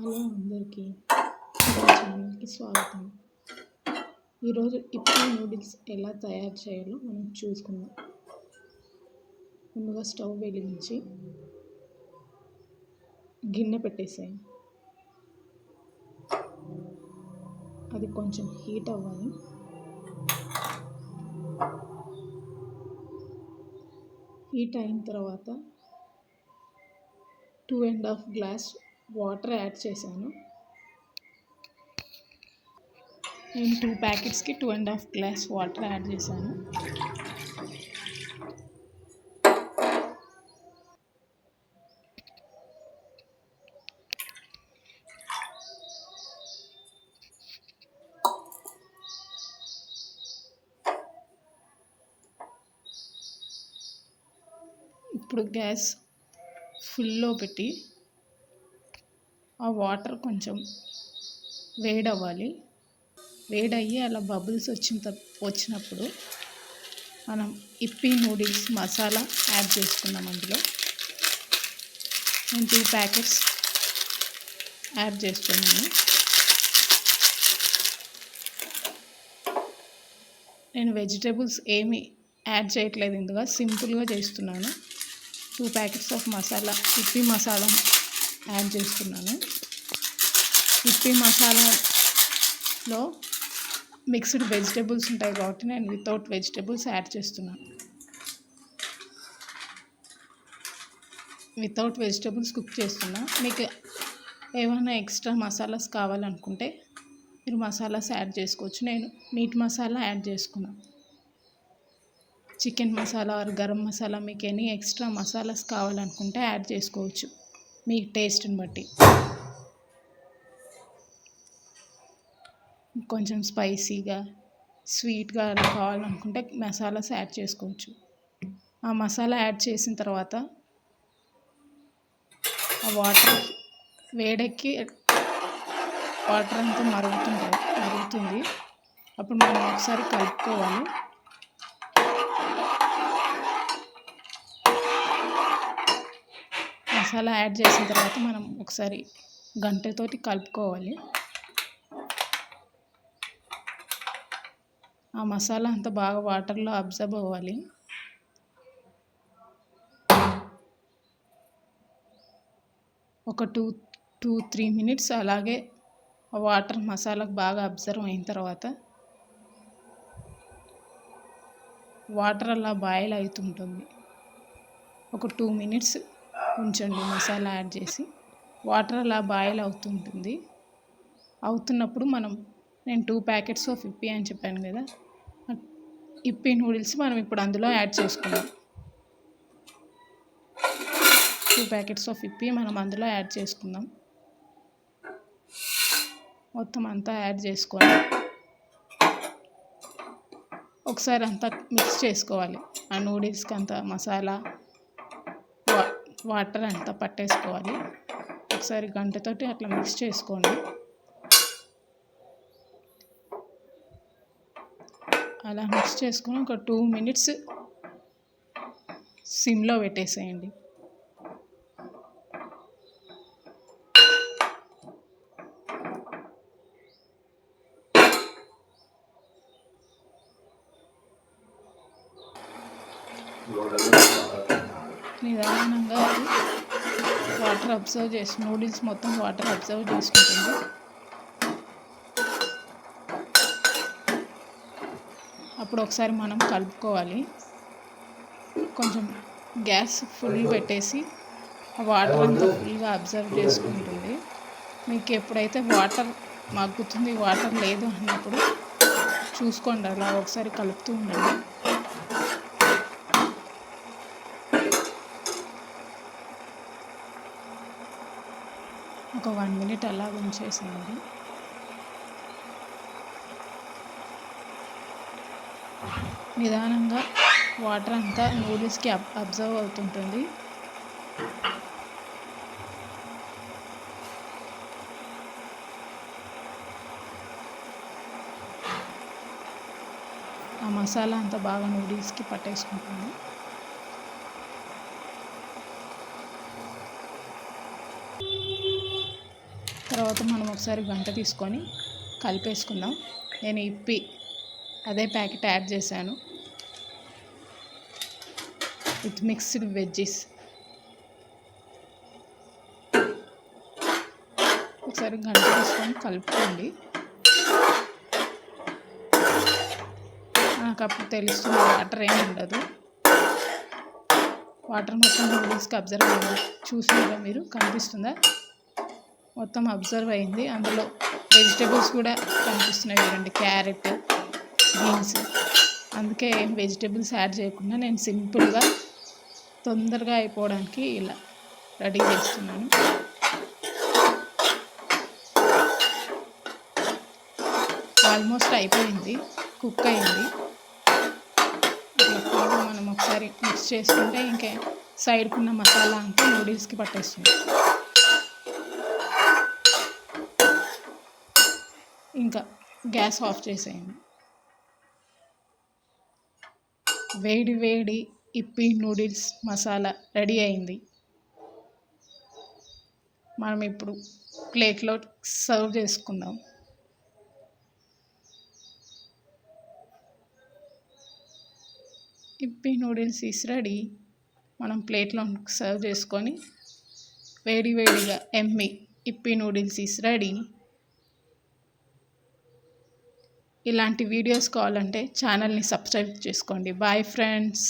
Hello అందరికీ ఛానల్కి స్వాగతం. ఈరోజు ఇప్పుడు నూడిల్స్ ఎలా తయారు చేయాలో మనం చూసుకుందాం. ముందుగా స్టవ్ వెలిగించి గిన్నె పెట్టేసాయి. అది కొంచెం హీట్ అవ్వాలి. హీట్ అయిన తర్వాత two and half glass water add చేశాను. నేను two ప్యాకెట్స్కి two and half glass water add చేశాను. ఇప్పుడు గ్యాస్ ఫుల్లో పెట్టి ఆ వాటర్ కొంచెం వేడవ్వాలి. వేడయ్యి అలా బబుల్స్ వచ్చిన వచ్చినప్పుడు మనం ఇప్పి నూడిల్స్ మసాలా యాడ్ చేసుకున్నాం అందులో. నేను టూ ప్యాకెట్స్ యాడ్ చేస్తున్నాను. నేను వెజిటేబుల్స్ ఏమి యాడ్ చేయట్లేదు ఇందుగా సింపుల్గా చేస్తున్నాను. Two packets of masala Yippee masala add చేస్తున్నాను. ఇప్పి మసాలాలో మిక్స్డ్ వెజిటేబుల్స్ ఉంటాయి కాబట్టి నేను వితౌట్ వెజిటేబుల్స్ యాడ్ చేస్తున్నాను. వితౌట్ వెజిటేబుల్స్ కుక్ చేస్తున్నా. మీకు ఏమైనా ఎక్స్ట్రా మసాలాస్ కావాలనుకుంటే మీరు మసాలాస్ యాడ్ చేసుకోవచ్చు. నేను మీట్ మసాలా యాడ్ చేసుకున్నా. చికెన్ మసాలా ఆర్ గరం మసాలా మీకు ఎనీ ఎక్స్ట్రా మసాలాస్ కావాలనుకుంటే యాడ్ చేసుకోవచ్చు. మీ టేస్ట్ని బట్టి. కొంచెం స్పైసీగా స్వీట్గా అలా కావాలనుకుంటే మసాలాస్ యాడ్ చేసుకోవచ్చు. ఆ మసాలా యాడ్ చేసిన తర్వాత ఆ వాటర్ వేడెక్కి వాటర్ అంతా మరుగుతుంటుంది మరుగుతుంది. అప్పుడు మనం ఒకసారి కలుపుకోవాలి. మసాలా యాడ్ చేసిన తర్వాత మనం ఒకసారి గంటతోటి కలుపుకోవాలి. ఆ మసాలా అంతా బాగా వాటర్లో అబ్జర్వ్ అవ్వాలి. ఒక టూ టూ త్రీ మినిట్స్ అలాగే వాటర్ మసాలాకు బాగా అబ్జర్వ్ అయిన తర్వాత వాటర్ అలా బాయిల్ అవుతుంటుంది. ఒక టూ మినిట్స్ ఉంచండి మసాలా యాడ్ చేసి. వాటర్ అలా బాయిల్ అవుతుంటుంది. అవుతున్నప్పుడు మనం నేను టూ ప్యాకెట్స్ ఆఫ్ ఇప్పి అని చెప్పాను కదా ఇప్పి నూడిల్స్ మనం ఇప్పుడు అందులో యాడ్ చేసుకుందాం. టూ ప్యాకెట్స్ ఆఫ్ ఇప్పి మనం అందులో యాడ్ చేసుకుందాం. మొత్తం అంతా యాడ్ చేసుకోవాలి. ఒకసారి అంతా మిక్స్ చేసుకోవాలి. ఆ నూడిల్స్కి అంత మసాలా వాటర్ అంతా పట్టేసుకోవాలి. ఒకసారి గంటతోటి అట్లా మిక్స్ చేసుకోండి. అలా మిక్స్ చేసుకొని ఒక టూ మినిట్స్ సిమ్లో పెట్టేసేయండి. నిదానంగా అది వాటర్ అబ్జర్వ్ చేసి నూడిల్స్ మొత్తం వాటర్ అబ్జర్వ్ చేసుకుంటుంది. అప్పుడు ఒకసారి మనం కలుపుకోవాలి. కొంచెం గ్యాస్ ఫుల్ పెట్టేసి వాటర్ అంతా ఫుల్గా అబ్జర్వ్ చేసుకుంటుంది. మీకు ఎప్పుడైతే వాటర్ మగ్గుతుంది వాటర్ లేదు అన్నప్పుడు చూసుకోండి అలా ఒకసారి కలుపుతూ ఉండండి. ఒక వన్ మినిట్ అలా ఉంచేసేయండి. నిదానంగా వాటర్ అంతా నూడిల్స్కి అబ్ అబ్జర్వ్ అవుతుంటుంది. ఆ మసాలా అంతా బాగా నూడిల్స్కి పట్టేసుకుంటుంది. తర్వాత మనం ఒకసారి గంట తీసుకొని కలిపేసుకుందాం. నేను ఇప్పి అదే ప్యాకెట్ యాడ్ చేశాను. With mixed veggies. ఒకసారి గంట తీసుకొని కలుపుకోండి. నాకు అప్పుడు తెలుస్తుంది వాటర్ ఏమి ఉండదు. వాటర్ మొత్తం నూడిల్స్కి అబ్జర్వ్ అయ్యింది చూసినారా మీరు? కనిపిస్తుందా? మొత్తం అబ్జర్వ్ అయింది. అందులో వెజిటేబుల్స్ కూడా కనిపిస్తున్నాయి చూడండి క్యారెట్ బీన్స్. అందుకే వెజిటేబుల్స్ యాడ్ చేయకుండా నేను సింపుల్గా తొందరగా అయిపోవడానికి ఇలా రెడీ చేస్తున్నాను. ఆల్మోస్ట్ అయిపోయింది కుక్ అయింది. మనం ఒకసారి మిక్స్ చేసుకుంటే ఇంకే సైడ్కున్న మసాలా అంతా నూడిల్స్కి పట్టేస్తుంది. ఇంకా గ్యాస్ ఆఫ్ చేసేయండి. వేడి వేడి ఇప్పి నూడిల్స్ మసాలా రెడీ అయింది. మనం ఇప్పుడు ప్లేట్లో సర్వ్ చేసుకుందాం. ఇప్పి నూడిల్స్ ఈస్ రెడీ మనం ప్లేట్లో సర్వ్ చేసుకొని వేడి వేడిగా yummy Yippee noodles is ready ఇలాంటి వీడియోస్ కావాలంటే ఛానల్ని సబ్స్క్రైబ్ చేసుకోండి. Bye friends